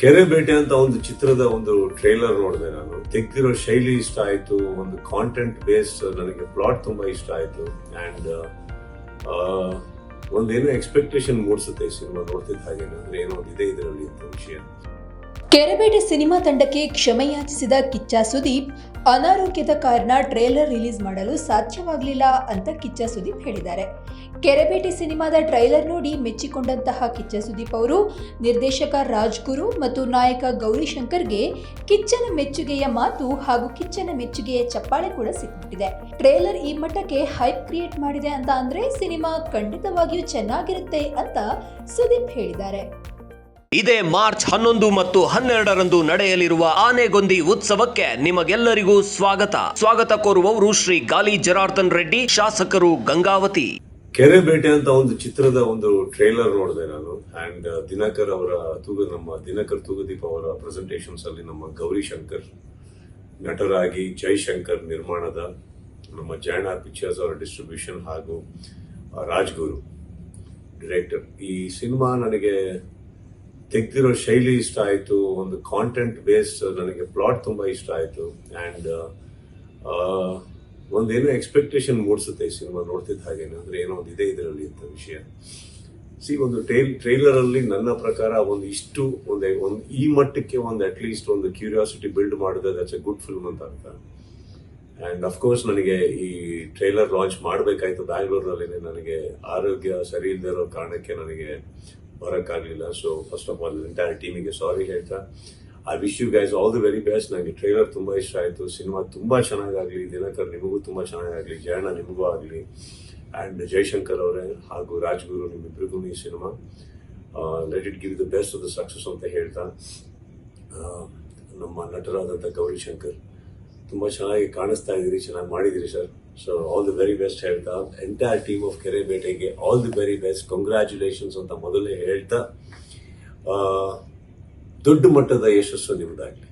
ಕೆರೆ ಬೇಟೆ ಅಂತ ಒಂದು ಚಿತ್ರದ ಒಂದು ಟ್ರೇಲರ್ ನೋಡಿದೆ ನಾನು. ತೆಗ್ದಿರೋ ಶೈಲಿ ಇಷ್ಟ ಆಯ್ತು, ಒಂದು ಕಾಂಟೆಂಟ್ ಬೇಸ್ಡ್ ನನಗೆ ಪ್ಲಾಟ್ ತುಂಬಾ ಇಷ್ಟ ಆಯ್ತು. ಅಂಡ್ ಒಂದೇನೋ ಎಕ್ಸ್ಪೆಕ್ಟೇಷನ್ ಮೂಡಿಸುತ್ತೆ ಸಿನಿಮಾ ನೋಡ್ತಿದ್ದ ಹಾಗೆ, ಅಂದ್ರೆ ಏನೋ ಇದೆ ಇದರಲ್ಲಿ ಅಂತ ವಿಷಯ. ಕೆರೆಬೇಟೆ ಸಿನಿಮಾ ತಂಡಕ್ಕೆ ಕ್ಷಮೆಯಾಚಿಸಿದ ಕಿಚ್ಚ ಸುದೀಪ್, ಅನಾರೋಗ್ಯದ ಕಾರಣ ಟ್ರೇಲರ್ ರಿಲೀಸ್ ಮಾಡಲು ಸಾಧ್ಯವಾಗಲಿಲ್ಲ ಅಂತ ಕಿಚ್ಚ ಸುದೀಪ್ ಹೇಳಿದ್ದಾರೆ. ಕೆರೆಬೇಟೆ ಸಿನಿಮಾದ ಟ್ರೈಲರ್ ನೋಡಿ ಮೆಚ್ಚಿಕೊಂಡಂತಹ ಕಿಚ್ಚ ಸುದೀಪ್ ಅವರು ನಿರ್ದೇಶಕ ರಾಜ್ಗುರು ಮತ್ತು ನಾಯಕ ಗೌರಿಶಂಕರ್ಗೆ ಕಿಚ್ಚನ ಮೆಚ್ಚುಗೆಯ ಮಾತು ಹಾಗೂ ಕಿಚ್ಚನ ಮೆಚ್ಚುಗೆಯ ಚಪ್ಪಾಳೆ ಕೂಡ ಸಿಕ್ಕಿಬಿಟ್ಟಿದೆ ಟ್ರೇಲರ್ ಈ ಮಟ್ಟಕ್ಕೆ ಹೈಪ್ ಕ್ರಿಯೇಟ್ ಮಾಡಿದೆ ಅಂತ ಅಂದ್ರೆ ಸಿನಿಮಾ ಖಂಡಿತವಾಗಿಯೂ ಚೆನ್ನಾಗಿರುತ್ತೆ ಅಂತ ಸುದೀಪ್ ಹೇಳಿದ್ದಾರೆ. ಇದೇ ಮಾರ್ಚ್ ಹನ್ನೊಂದು ಮತ್ತು ಹನ್ನೆರಡರಂದು ನಡೆಯಲಿರುವ ಆನೆಗೊಂದಿ ಉತ್ಸವಕ್ಕೆ ನಿಮಗೆಲ್ಲರಿಗೂ ಸ್ವಾಗತ. ಸ್ವಾಗತ ಕೋರುವವರು ಶ್ರೀ ಗಾಲಿ ಜನಾರ್ದನ್ ರೆಡ್ಡಿ, ಶಾಸಕರು ಗಂಗಾವತಿ. ಕೆರೆ ಬೇಟೆ ಅಂತ ಒಂದು ಚಿತ್ರದ ಒಂದು ಟ್ರೇಲರ್ ನೋಡಿದೆ ನಾನು. ಅಂಡ್ ದಿನಕರ್ ಅವರ ತೂಗ, ನಮ್ಮ ದಿನಕರ್ ತೂಗುದೀಪ್ ಅವರ ಪ್ರೆಸೆಂಟೇಷನ್ಸ್ ಅಲ್ಲಿ ನಮ್ಮ ಗೌರಿ ಶಂಕರ್ ನಟರಾಗಿ ಜೈಶಂಕರ್ ನಿರ್ಮಾಣದ ನಮ್ಮ ಜೈನ ಪಿಕ್ಚರ್ಸ್ ಅವರ ಡಿಸ್ಟ್ರಿಬ್ಯೂಷನ್ ಹಾಗೂ ರಾಜ್ಗುರು ಡೈರೆಕ್ಟರ್ ಈ ಸಿನಿಮಾ ನನಗೆ ತೆಗ್ದಿರೋ ಶೈಲಿ ಇಷ್ಟ ಆಯಿತು, ಒಂದು ಕಾಂಟೆಂಟ್ ಬೇಸ್ಡ್ ನನಗೆ ಪ್ಲಾಟ್ ತುಂಬ ಇಷ್ಟ ಆಯಿತು ಆ್ಯಂಡ್ ಒಂದೇನೋ ಎಕ್ಸ್ಪೆಕ್ಟೇಷನ್ ಮೂಡಿಸುತ್ತೆ ಈ ಸಿನಿಮಾ ನೋಡ್ತಿದ್ದ ಹಾಗೆ, ಅಂದರೆ ಏನೋ ಒಂದು ಇದೆ ಇದರಲ್ಲಿ ಅಂತ ವಿಷಯ. ಸಿ ಒಂದು ಟ್ರೈಲ್ ಟ್ರೈಲರಲ್ಲಿ ನನ್ನ ಪ್ರಕಾರ ಒಂದು ಇಷ್ಟು, ಒಂದು ಒಂದು ಈ ಮಟ್ಟಕ್ಕೆ ಒಂದು ಅಟ್ ಲೀಸ್ಟ್ ಒಂದು ಕ್ಯೂರಿಯಾಸಿಟಿ ಬಿಲ್ಡ್ ಮಾಡಿದ್ರೆ ದಟ್ಸ್ ಎ ಗುಡ್ ಫಿಲ್ಮ್ ಅಂತ ಅರ್ಥ. ಆ್ಯಂಡ್ ಅಫ್ಕೋರ್ಸ್ ನನಗೆ ಈ ಟ್ರೈಲರ್ ಲಾಂಚ್ ಮಾಡಬೇಕಾಯ್ತು ಬ್ಯಾಂಗ್ಳೂರ್ನಲ್ಲಿ ನನಗೆ ಆರೋಗ್ಯ ಸರಿ ಇಲ್ಲದೆ ಇರೋ ಕಾರಣಕ್ಕೆ ನನಗೆ ಬರೋಕ್ಕಾಗಲಿಲ್ಲ. So first of all entire ಟೀಮಿಗೆ sorry ಹೇಳ್ತಾ I wish you guys all the very best ನನಗೆ ಟ್ರೈಲರ್ ತುಂಬಾ ಇಷ್ಟ ಆಯಿತು. ಸಿನಿಮಾ ತುಂಬ ಚೆನ್ನಾಗಾಗಲಿ ದಿನಕರ್ ನಿಮಗೂ ತುಂಬ ಚೆನ್ನಾಗಾಗಲಿ ಜಯಣ್ಣ ನಿಮಗೂ ಆಗಲಿ ಅಂಡ್ ಜಯಶಂಕರ್ ಅವರೇ ಹಾಗೂ ರಾಜ್ಗುರು ನಿಮ್ಮಿಬ್ಬರಿಗೂ ಈ cinema let it give the best of the success ಅಂತ ಹೇಳ್ತಾ ಆ, ನಮ್ಮ ನಟರಾದಂಥ ಗೌರಿ ಶಂಕರ್ ತುಂಬ ಚೆನ್ನಾಗಿ ಕಾಣಿಸ್ತಾ ಇದ್ದೀರಿ, ಚೆನ್ನಾಗಿ ಮಾಡಿದ್ದೀರಿ sir. So all the very best ಹೇಳ್ತಾ ಎಂಟೈರ್ ಟೀಮ್ ಆಫ್ ಕೆರೆ ಬೇಟೆಗೆ all the very best congratulations ಅಂತ ಮೊದಲೇ ಹೇಳ್ತಾ ದೊಡ್ಡ ಮಟ್ಟದ ಯಶಸ್ಸು ನಿಮ್ದಾಗಲಿ.